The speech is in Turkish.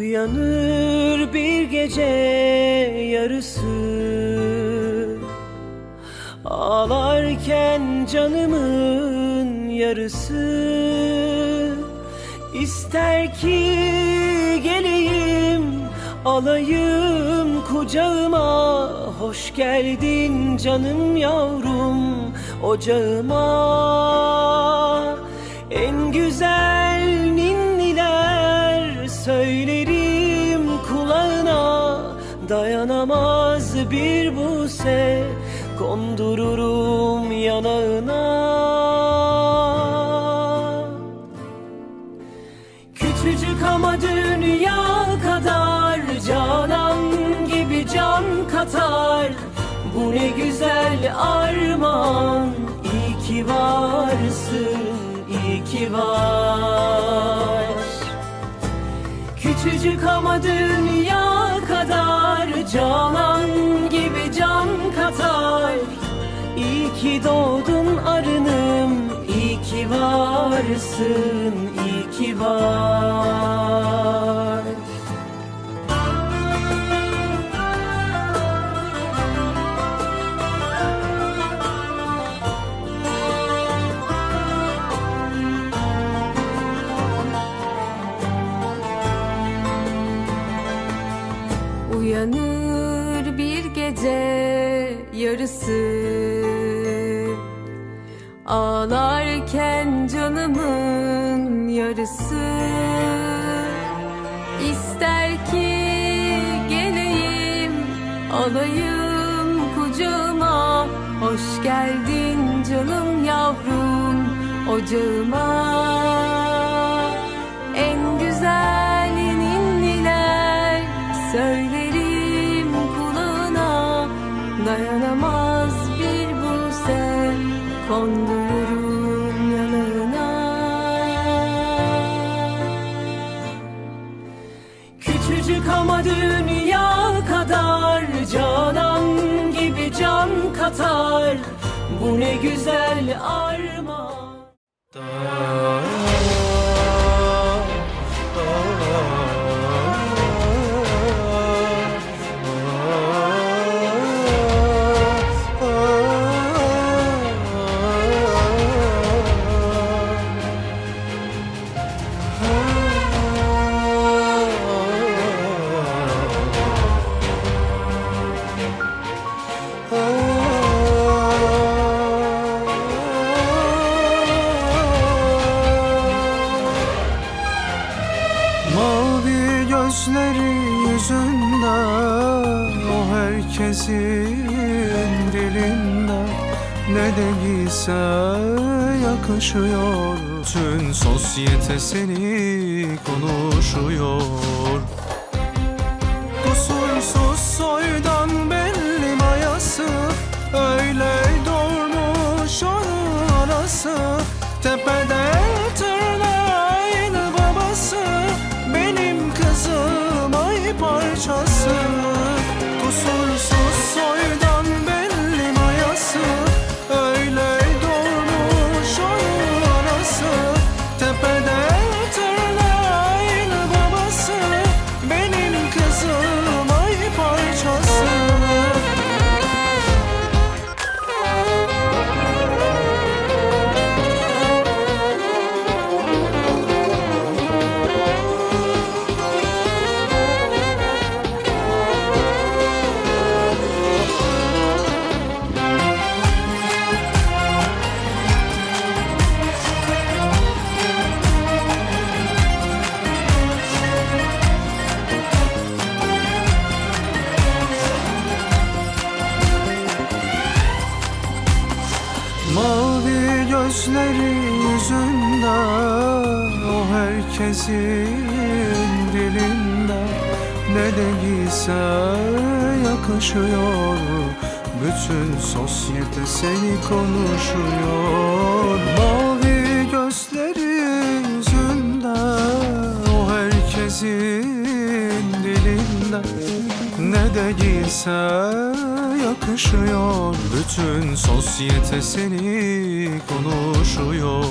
Uyanır bir gece yarısı. Ağlarken canımın yarısı. İster ki geleyim alayım kucağıma. Hoş geldin canım yavrum ocağıma. En güzel söylerim kulağına. Dayanamaz bir buse kondururum yanağına. Küçücük ama dünya kadar Canan gibi can katar. Bu ne güzel armağan İyi ki varsın, iyi ki var Küçücük ama dünya kadar Canan gibi can katar. İyi ki doğdun arınım İyi ki varsın iyi ki var Uyanır bir gece yarısı. Ağlarken canımın yarısı. İster ki geleyim alayım kucağıma. Hoş geldin canım yavrum ocağıma. En güzel kondururum yanına. Küçücük ama dünya kadar Canan gibi can katar. Bu ne güzel armağan gözleri yüzünde O herkesin dilinde. Ne de giyse yakışıyor Tüm sosyete seni konuşuyor. Kusursuz soydan belli mayası Öyle doğmuş onun arası Tepede gözleri yüzünde O herkesin dilinde. Ne de giyse yakışıyor Bütün sosyete seni konuşuyor. Mavi gözleri yüzünde O herkesin dilinde. Ne de giyse yakışıyor. Bütün sosyete seni konuşuyor